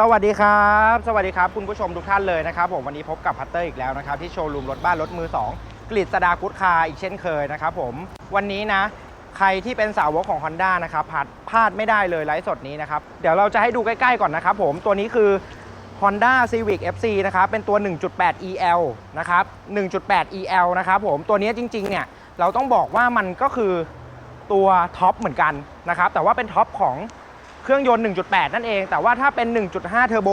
สวัสดีครับ สวัสดีครับคุณผู้ชมทุกท่านเลยนะครับผมวันนี้พบกับพัตเตอร์อีกแล้วนะครับที่โชว์รูมรถบ้านรถมือ 2กฤษดากุดคาอีกเช่นเคยนะครับผมวันนี้นะ ใครที่เป็นสาวกของ Honda นะครับพลาดพลาดไม่ได้เลยไลฟ์สดนี้นะครับเดี๋ยวเราจะให้ดูใกล้ๆก่อนนะครับผมตัวนี้คือ Honda Civic FC นะครับเป็นตัว 1.8 EL นะครับ 1.8 EL นะครับผมตัวนี้จริงๆเนี่ยเราต้องบอกว่ามันก็คือตัวท็อปเหมือนกันนะครับแต่ว่าเป็นท็อปของ เครื่องยนต์ 1.8 นั่นเอง แต่ว่าถ้าเป็น 1.5 เทอร์โบ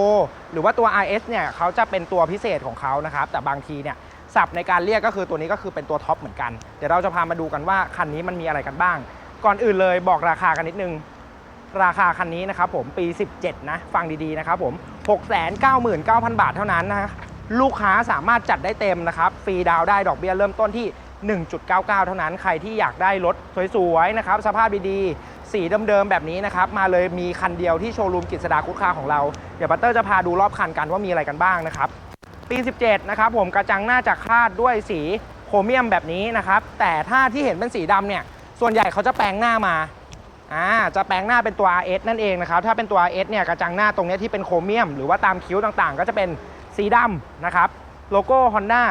หรือว่าตัว RS เนี่ยเขาจะเป็นตัวพิเศษของเขานะครับ แต่บางทีเนี่ยศัพท์ในการเรียกก็คือตัวนี้ก็คือเป็นตัวท็อปเหมือนกัน เดี๋ยวเราจะพามาดูกันว่าคันนี้มันมีอะไรกันบ้าง ก่อนอื่นเลยบอกราคากันนิดนึง ราคาคันนี้นะครับผมปี 17 นะ ฟังดีๆนะครับผม 699,000 บาทเท่านั้นนะลูกค้าสามารถจัดได้เต็มนะครับ ฟรีดาวได้ดอกเบี้ยเริ่มต้นที่ 1.99 เท่านั้น ใครที่อยากได้รถสวยๆนะครับ สภาพดีๆ สีเดิมๆแบบนี้นะครับ มาเลยมีคันเดียวที่โชว์รูมกิจสดาคุกคาของเรา เดี๋ยวบัตเตอร์จะพาดูรอบคันกันว่ามีอะไรกันบ้างนะครับ ปี 17 นะครับผมกระจังหน้าจะคาดด้วยสีโครเมียมแบบนี้นะครับ แต่ถ้าที่เห็นเป็นสีดำเนี่ย ส่วนใหญ่เขาจะแปลงหน้ามาอ่าจะแปลงหน้าเป็นตัว RS นั่นเองนะครับ ถ้าเป็นตัว RS เนี่ยกระจังหน้าตรงนี้ที่เป็นโครเมียม หรือว่าตามคิ้วต่างๆ ก็จะเป็นสีดำนะครับ โลโก้ Honda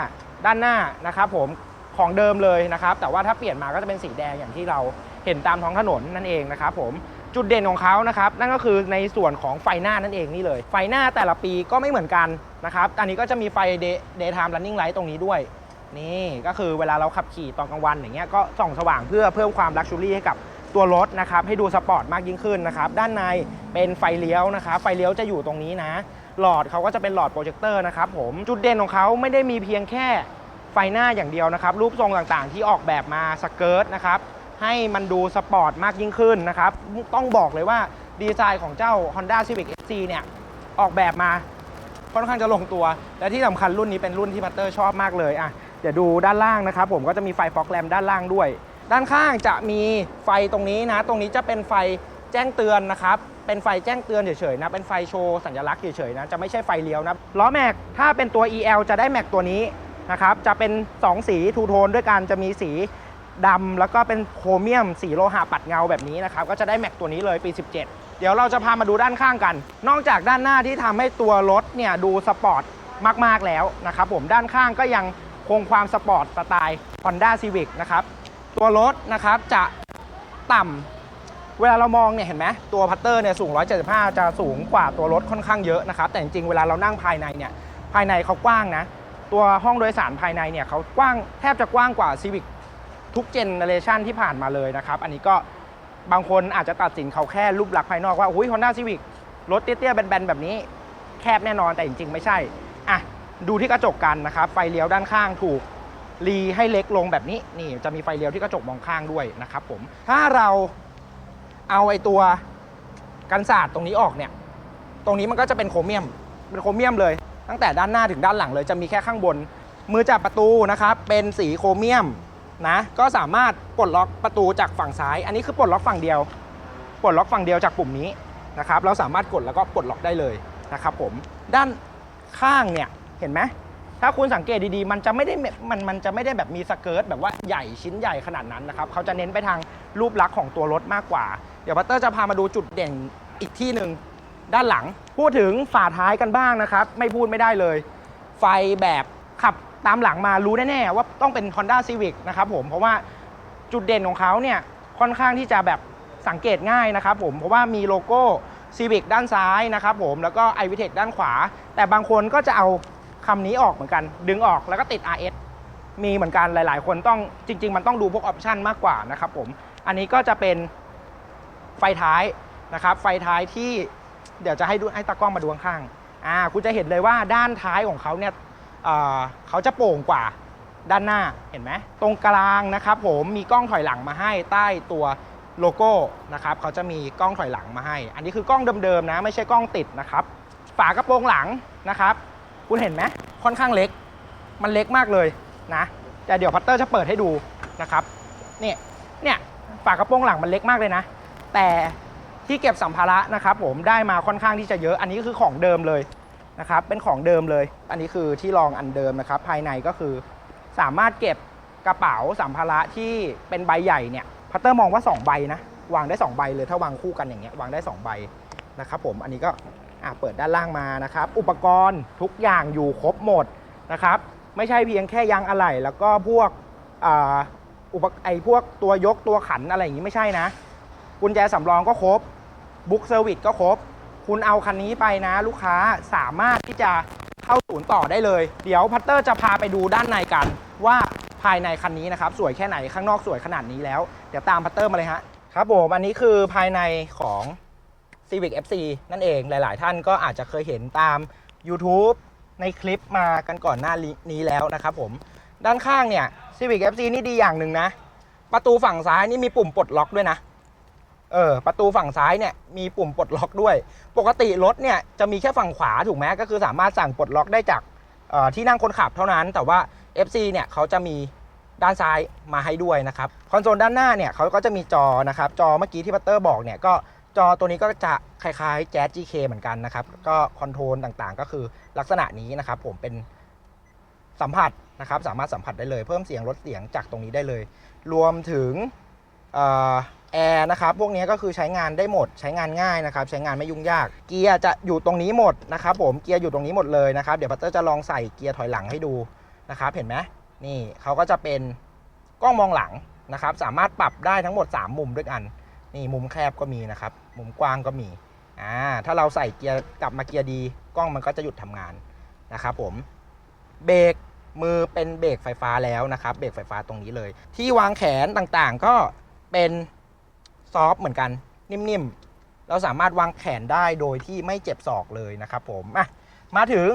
ด้านหน้านะครับผม ของเดิมเลยนะครับแต่ว่าถ้าเปลี่ยนมาก็จะเป็นสีแดงอย่างที่เราเห็นตามท้องถนนนั่นเองนะครับผมจุดเด่นของเขานะครับนั่นก็คือในส่วนของไฟหน้านั่นเองนี่เลย ไฟหน้าแต่ละปีก็ไม่เหมือนกันนะครับอันนี้ก็จะมีไฟ day daytime running light ตรงนี้ด้วย นี่ก็คือเวลาเราขับขี่ตอนกลางวันอย่างเงี้ยก็ส่องสว่างเพื่อเพิ่มความลักชัวรี่ให้กับตัวรถนะครับให้ดูสปอร์ตมากยิ่งขึ้นนะครับด้านในเป็นไฟเลี้ยวนะครับไฟเลี้ยวจะอยู่ตรงนี้นะ หลอดเขาก็จะเป็นหลอดโปรเจคเตอร์นะครับผมจุดเด่นของเขาไม่ได้มีเพียงแค่ ไฟหน้าอย่างเดียวนะครับ รูปทรงต่างๆ ที่ออกแบบมาสเกิร์ตนะครับให้มันดูสปอร์ตมากยิ่งขึ้นนะครับ ต้องบอกเลยว่าดีไซน์ของเจ้า Honda Civic SC เนี่ยออกแบบมาค่อนข้างจะลงตัว และที่สำคัญรุ่นนี้เป็นรุ่นที่พัตเตอร์ชอบมากเลยอะเดี๋ยวดูด้านล่างนะครับ ผมก็จะมีไฟฟอกแลมด้านล่างด้วย ด้านข้างจะมีไฟตรงนี้นะ ตรงนี้จะเป็นไฟแจ้งเตือนนะครับ เป็นไฟแจ้งเตือนเฉยๆนะ เป็นไฟโชว์สัญลักษณ์เฉยๆนะ จะไม่ใช่ไฟเลี้ยวนะ ล้อแม็กถ้าเป็นตัว EL จะได้แม็กตัวนี้ นะครับจะเป็น 2 สีทูโทนด้วยกันจะมีสีดำแล้วก็เป็นโครเมียมสีโลหะปัดเงาแบบนี้นะครับก็จะได้แม็กตัวนี้เลยปี 17 เดี๋ยวเราจะพามาดูด้านข้างกัน นอกจากด้านหน้าที่ทำให้ตัวรถเนี่ยดูสปอร์ตมาก ๆ แล้วนะครับผมด้านข้างก็ยังคงความสปอร์ตสไตล์ Honda Civic นะครับตัวรถนะครับจะต่ำเวลาเรามองเนี่ยเห็นไหมตัวพัตเตอร์เนี่ยสูง 175 จะสูงกว่าตัวรถค่อนข้างเยอะนะครับแต่จริงๆเวลาเรานั่งภายในเนี่ยภายในเขากว้างนะ ตัวห้องโดยสารภายในเนี่ยเขากว้างแทบจะกว้างกว่า Civic ทุกเจเนเรชันที่ผ่านมาเลยนะครับ อันนี้ก็บางคนอาจจะตัดสินเขาแค่รูปลักษณ์ภายนอกว่าอุ้ย Honda Civic รถเตี้ยๆแบนๆ แบบนี้ แคบแน่นอนแต่จริงๆ ไม่ใช่อะดูที่กระจกกันนะครับ ไฟเลี้ยวด้านข้างถูกรีให้เล็กลงแบบนี้นี่จะมีไฟเลี้ยวที่กระจกมองข้างด้วยนะครับผมถ้าเราเอาไอตัวกันศาสตร์ตรงนี้ออกเนี่ย ตรงนี้มันก็จะเป็นโครเมียมเป็นโครเมียมเลย ตั้งแต่ด้านหน้าถึงด้านหลังเลยจะมีแค่ข้างบน มือจับประตูนะครับเป็นสีโครเมียมนะก็สามารถปลดล็อกประตูจากฝั่งซ้าย อันนี้คือปลดล็อกฝั่งเดียว ปลดล็อกฝั่งเดียวจากปุ่มนี้นะครับเราสามารถกดแล้วก็ปลดล็อกได้เลยนะครับผมด้านข้างเนี่ยเห็นไหมถ้าคุณสังเกตดีๆ มันจะไม่ได้แบบมันมันจะไม่ได้แบบมีสเกิร์ตแบบว่าใหญ่ชิ้นใหญ่ขนาดนั้นนะครับเขาจะเน้นไปทางรูปลักษณ์ของตัวรถมากกว่า เดี๋ยวบัตเตอร์จะพามาดูจุดเด่นอีกที่หนึ่ง ด้านหลัง พูดถึงฝาท้ายกันบ้างนะครับ ไม่พูดไม่ได้เลย ไฟแบบขับตามหลังมารู้แน่ๆว่าต้องเป็น Honda Civic นะครับผมเพราะว่าจุดเด่นของเขาเนี่ยค่อนข้างที่จะแบบสังเกตง่ายนะครับผมเพราะว่ามีโลโก้ Civic ด้านซ้ายนะครับผมแล้วก็ i v i t e c ด้านขวา แต่บางคนก็จะเอาคำนี้ออกเหมือนกัน ดึงออกแล้วก็ติด RS มีเหมือนกันหลาย ๆ คนต้องจริง ๆ มันต้องดูพวกออปชันมากกว่านะครับผมอันนี้ก็จะเป็นไฟท้ายนะครับไฟท้ายที่ เดี๋ยวจะให้ดูให้ตากล้องมาดูข้างๆอ่าคุณจะเห็นเลยว่าด้านท้ายของเขาเนี่ยเออเขาจะโป่งกว่าด้านหน้าเห็นไหมตรงกลางนะครับผมมีกล้องถอยหลังมาให้ใต้ตัวโลโก้นะครับเขาจะมีกล้องถอยหลังมาให้ อันนี้คือกล้องเดิมๆนะ ไม่ใช่กล้องติดนะครับ ฝากระโปรงหลังนะครับ คุณเห็นไหมค่อนข้างเล็ก มันเล็กมากเลยนะแต่เดี๋ยวพัตเตอร์จะเปิดให้ดูนะครับเนี่ยเนี่ยฝากระโปรงหลังมันเล็กมากเลยนะ แต่ ที่เก็บสัมภาระนะครับผมได้มาค่อนข้างที่จะเยอะ อันนี้คือของเดิมเลยนะครับเป็นของเดิมเลย อันนี้คือที่รองอันเดิมนะครับ ภายในก็คือสามารถเก็บกระเป๋าสัมภาระที่เป็นใบใหญ่เนี่ยพัตเตอร์มองว่า 2 ใบนะวางได้ 2 ใบเลยถ้าวางคู่กันอย่างเงี้ยวางได้ 2 ใบนะครับผมอันนี้ก็เปิดด้านล่างมานะครับ อุปกรณ์ทุกอย่างอยู่ครบหมดนะครับไม่ใช่เพียงแค่ยางอะไหล่แล้วก็พวกอ,อุปไอพวกตัวยกตัวขันอะไรอย่างนี้ไม่ใช่นะ กุญแจสำรองก็ครบบุ๊กเซอร์วิสก็ครบ คุณเอาคันนี้ไปนะ ลูกค้าสามารถที่จะเข้าศูนย์ต่อได้เลย เดี๋ยวพัตเตอร์จะพาไปดูด้านในกัน ว่าภายในคันนี้นะครับ สวยแค่ไหนข้างนอกสวยขนาดนี้แล้ว เดี๋ยวตามพัตเตอร์มาเลยฮะครับผมอันนี้คือภายในของ Civic FC นั่นเองหลาย ๆ ท่านก็อาจจะเคยเห็นตาม YouTube ในคลิปมากันก่อนหน้านี้แล้วนะครับผม ด้านข้างเนี่ย Civic FC นี่ดีอย่างหนึ่งนะ ประตูฝั่งซ้ายนี่มีปุ่มปลดล็อกด้วยนะ เออประตูฝั่งซ้ายเนี่ยมีปุ่มปลดล็อกด้วย ปกติรถเนี่ยจะมีแค่ฝั่งขวาถูกไหมก็คือสามารถสั่งปลดล็อกได้จากที่นั่งคนขับเท่านั้น แต่ว่า FC เนี่ยเขาจะมีด้านซ้ายมาให้ด้วยนะครับคอนโซลด้านหน้าเนี่ยเขาก็จะมีจอนะครับจอเมื่อกี้ที่พัตเตอร์บอกเนี่ยก็จอตัวนี้ก็จะคล้ายๆ Jazz GK เหมือนกันนะครับ ก็คอนโทรลต่างๆ ก็คือลักษณะนี้นะครับ ผมเป็นสัมผัสนะครับ สามารถสัมผัสได้เลย เพิ่มเสียงลดเสียงจากตรงนี้ได้เลย รวมถึง แอร์นะครับพวกนี้ก็คือใช้งานได้หมดใช้งานง่ายนะครับใช้งานไม่ยุ่งยาก เกียร์จะอยู่ตรงนี้หมดนะครับผมเกียร์อยู่ตรงนี้หมดเลยนะครับเดี๋ยวพัตเตอร์จะลองใส่เกียร์ถอยหลังให้ดูนะครับเห็นไหมนี่เขาก็จะเป็นกล้องมองหลังนะครับสามารถปรับได้ทั้งหมด 3 มุมด้วยกัน นี่มุมแคบก็มีนะครับมุมกว้างก็มีอ่าถ้าเราใส่เกียร์กลับมาเกียร์ดี กล้องมันก็จะหยุดทำงานนะครับผมเบรกมือเป็นเบรกไฟฟ้าแล้วนะครับเบรกไฟฟ้าตรงนี้เลย ที่วางแขนต่างๆ ก็ เป็นซอฟต์เหมือนกัน นิ่มๆ เราสามารถวางแขนได้โดยที่ไม่เจ็บศอกเลยนะครับผมอะมาถึง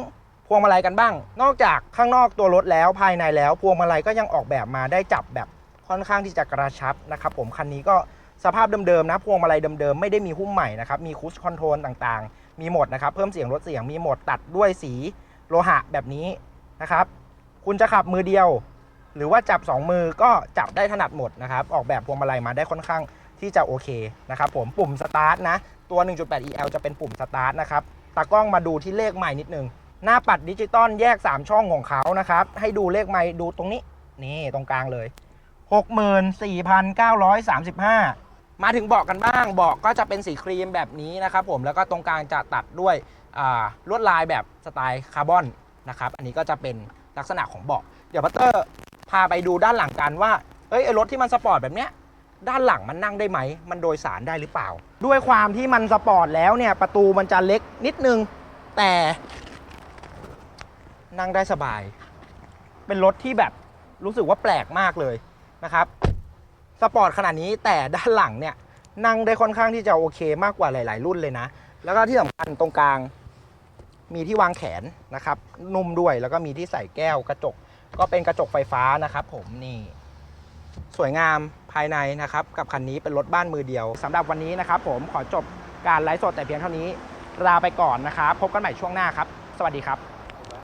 พวงมาลัยกันบ้าง นอกจากข้างนอกตัวรถแล้วภายในแล้ว พวงมาลัยก็ยังออกแบบมาได้จับแบบค่อนข้างที่จะกระชับนะครับผมคันนี้ก็สภาพเดิมๆนะพวงมาลัยเดิมๆไม่ได้มีหุ้มใหม่นะครับมีคูชคอนโทรลต่างๆ มีหมดนะครับเพิ่มเสียงลดเสียงมีหมดตัดด้วยสีโลหะแบบนี้นะครับ คุณจะขับมือเดียว หรือว่าจับ 2 มือก็จับได้ถนัดหมดนะครับ ออกแบบพวงมาลัยมาได้ค่อนข้างที่จะโอเคนะครับผมปุ่มสตาร์ทนะ ตัว 1.8 EL จะเป็นปุ่มสตาร์ทนะครับตากล้องมาดูที่เลขใหม่นิดนึง หน้าปัดดิจิตอลแยก 3 ช่องของเขานะครับ ให้ดูเลขใหม่ดูตรงนี้ นี่ตรงกลางเลย 64,935 มาถึงเบาะกันบ้างเบาะก็จะเป็นสีครีมแบบนี้นะครับผมแล้วก็ตรงกลางจะตัดด้วยลวดลายแบบสไตล์คาร์บอนนะครับอันนี้ก็จะเป็นลักษณะของเบาะเดี๋ยวพัตเตอร์ พาไปดูด้านหลังกันว่าเอ้ยรถที่มันสปอร์ตแบบเนี้ยด้านหลังมันนั่งได้ไหม มันโดยสารได้หรือเปล่า ด้วยความที่มันสปอร์ตแล้วเนี่ย ประตูมันจะเล็กนิดนึง แต่นั่งได้สบาย เป็นรถที่แบบรู้สึกว่าแปลกมากเลยนะครับ สปอร์ตขนาดนี้แต่ด้านหลังเนี่ย นั่งได้ค่อนข้างที่จะโอเคมากกว่าหลาย ๆ รุ่นเลยนะ แล้วก็ที่สำคัญตรงกลาง มีที่วางแขนนะครับ นุ่มด้วยแล้วก็มีที่ใส่แก้วกระจก ก็เป็นกระจกไฟฟ้านะครับผมนี่สวยงามภายในนะครับ กับคันนี้เป็นรถบ้านมือเดียวสำหรับวันนี้นะครับ ผมขอจบการไลฟ์สดแต่เพียงเท่านี้ลาไปก่อนนะครับ พบกันใหม่ช่วงหน้าครับ สวัสดีครับ